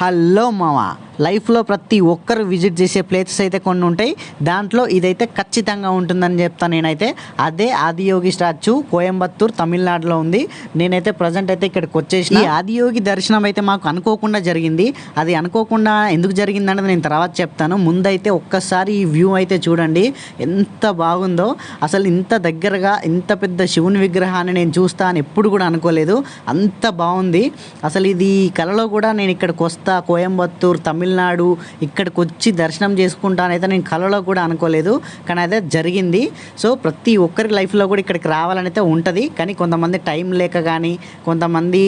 Hello మామ లైఫ్లో ప్రతి ఒక్కరు విజిట్ చేసే ప్లేసెస్ అయితే కొన్ని ఉంటాయి. దాంట్లో ఇదైతే ఖచ్చితంగా ఉంటుందని చెప్తాను నేనైతే. అదే ఆదియోగి స్టాచ్యూ కోయంబత్తూర్ తమిళనాడులో ఉంది. నేనైతే ప్రజెంట్ అయితే ఇక్కడికి వచ్చేసి ఈ ఆదియోగి దర్శనం అయితే మాకు అనుకోకుండా జరిగింది. అది అనుకోకుండా ఎందుకు జరిగింది అనేది నేను తర్వాత చెప్తాను. ముందైతే ఒక్కసారి ఈ వ్యూ అయితే చూడండి. ఎంత బాగుందో. అసలు ఇంత దగ్గరగా ఇంత పెద్ద శివుని విగ్రహాన్ని నేను చూస్తా అని ఎప్పుడు కూడా అనుకోలేదు. అంత బాగుంది. అసలు ఇది కలలో కూడా నేను ఇక్కడికి వస్తా. కోయంబత్తూర్ తమిళనాడు ఇక్కడికి వచ్చి దర్శనం చేసుకుంటానైతే నేను కలలో కూడా అనుకోలేదు. కానీ అదే జరిగింది. సో ప్రతి ఒక్కరి లైఫ్లో కూడా ఇక్కడికి రావాలని అయితే ఉంటుంది. కానీ కొంతమంది టైం లేక కానీ కొంతమంది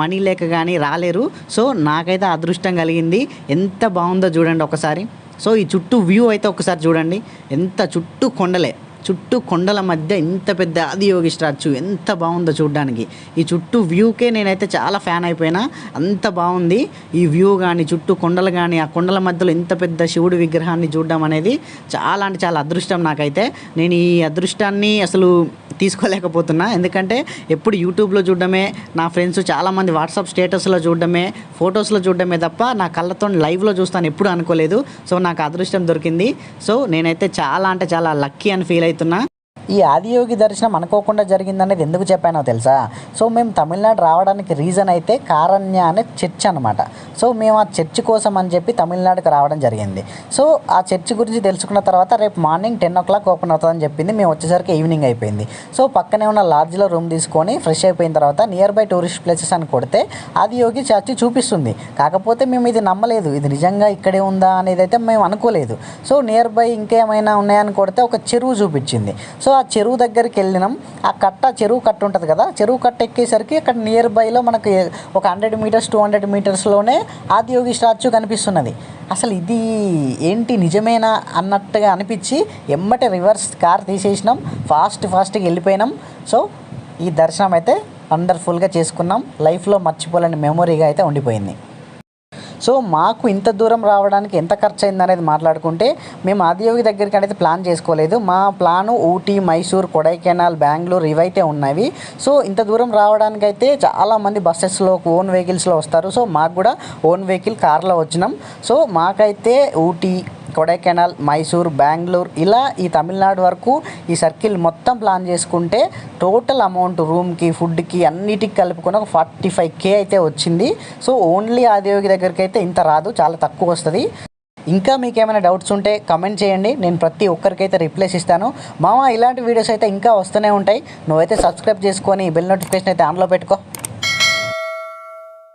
మనీ లేక కానీ రాలేరు. సో నాకైతే అదృష్టం కలిగింది. ఎంత బాగుందో చూడండి ఒకసారి. సో ఈ చుట్టూ వ్యూ అయితే ఒకసారి చూడండి. ఎంత చుట్టూ కొండలే. చుట్టూ కొండల మధ్య ఇంత పెద్ద ఆదియోగి స్టాచ్యూ ఎంత బాగుందో చూడడానికి. ఈ చుట్టూ వ్యూకే నేనైతే చాలా ఫ్యాన్ అయిపోయినా అంత బాగుంది. ఈ వ్యూ కానీ చుట్టూ కొండలు కానీ ఆ కొండల మధ్యలో ఇంత పెద్ద శివుడి విగ్రహాన్ని చూడడం అనేది చాలా అంటే చాలా అదృష్టం నాకైతే. నేను ఈ అదృష్టాన్ని అసలు తీసుకోలేకపోతున్నా. ఎందుకంటే ఎప్పుడు యూట్యూబ్లో చూడడమే నా ఫ్రెండ్స్ చాలామంది వాట్సాప్ స్టేటస్లో చూడడమే ఫొటోస్లో చూడడమే తప్ప నా కళ్ళతో లైవ్లో చూస్తాను ఎప్పుడు అనుకోలేదు. సో నాకు అదృష్టం దొరికింది. సో నేనైతే చాలా అంటే చాలా లక్కీ అని ఫీల్ tenang. ఈ ఆదియోగి దర్శనం అనుకోకుండా జరిగిందనేది ఎందుకు చెప్పానో తెలుసా? సో మేము తమిళనాడు రావడానికి రీజన్ అయితే కారణ్య అనే చర్చ్ అనమాట సో మేము ఆ చర్చ్ కోసం అని చెప్పి తమిళనాడుకి రావడం జరిగింది. సో ఆ చర్చ్ గురించి తెలుసుకున్న తర్వాత రేపు morning ten o'clock open అవుతుందని చెప్పింది. మేము వచ్చేసరికి ఈవినింగ్ అయిపోయింది. సో పక్కనే ఉన్న లాడ్జ్లో రూమ్ తీసుకొని ఫ్రెష్ అయిపోయిన తర్వాత నియర్ బై టూరిస్ట్ ప్లేసెస్ అని కొడితే ఆదియోగి చర్చ్ చూపిస్తుంది. కాకపోతే మేము ఇది నమ్మలేదు. ఇది నిజంగా ఇక్కడే ఉందా అనేది అయితే మేము అనుకోలేదు. సో నియర్ బై ఇంకేమైనా ఉన్నాయని కొడితే ఒక చెరువు చూపించింది. సో ఆ చెరువు దగ్గరికి వెళ్ళినాం. ఆ కట్ట చెరువు కట్ట ఉంటుంది కదా చెరువు కట్ట ఎక్కేసరికి అక్కడ నియర్ బైలో మనకి ఒక హండ్రెడ్ మీటర్స్ టూ హండ్రెడ్ మీటర్స్లోనే ఆదియోగి స్టాచ్యూ కనిపిస్తున్నది. అసలు ఇది ఏంటి నిజమేనా అన్నట్టుగా అనిపించి ఎమ్మటే రివర్స్ కార్ తీసేసినాం. ఫాస్ట్ ఫాస్ట్గా వెళ్ళిపోయినాం. సో ఈ దర్శనం అయితే వండర్ఫుల్గా చేసుకున్నాం. లైఫ్లో మర్చిపోలేని మెమొరీగా అయితే ఉండిపోయింది. సో మాకు ఇంత దూరం రావడానికి ఎంత ఖర్చు అయింది అనేది మాట్లాడుకుంటే మేము ఆదియోగి దగ్గరికి అనేది ప్లాన్ చేసుకోలేదు. మా ప్లాను ఊటీ మైసూర్ కొడైకెనాల్ బెంగళూరు ఇవైతే ఉన్నవి. సో ఇంత దూరం రావడానికి అయితే చాలామంది బస్సెస్లో ఓన్ వెహికల్స్లో వస్తారు. సో మాకు కూడా ఓన్ వెహికల్ కార్లో వచ్చినాం. సో మాకైతే ఊటీ కొడైకెనాల్ మైసూర్ బెంగళూరు ఇలా ఈ తమిళనాడు వరకు ఈ సర్కిల్ మొత్తం ప్లాన్ చేసుకుంటే టోటల్ అమౌంట్ రూమ్కి ఫుడ్కి అన్నిటికి కలుపుకొని ఒక ఫార్టీ ఫైవ్ కే అయితే వచ్చింది. సో ఓన్లీ ఆదియోగి దగ్గరికి అయితే ఇంత రాదు చాలా తక్కువ వస్తుంది. ఇంకా మీకు ఏమైనా డౌట్స్ ఉంటే కమెంట్ చేయండి. నేను ప్రతి ఒక్కరికైతే రిప్లైస్ ఇస్తాను. మామ ఇలాంటి వీడియోస్ అయితే ఇంకా వస్తూనే ఉంటాయి. నువ్వైతే సబ్స్క్రైబ్ చేసుకొని బెల్ నోటిఫికేషన్ అయితే ఆన్లో పెట్టుకో.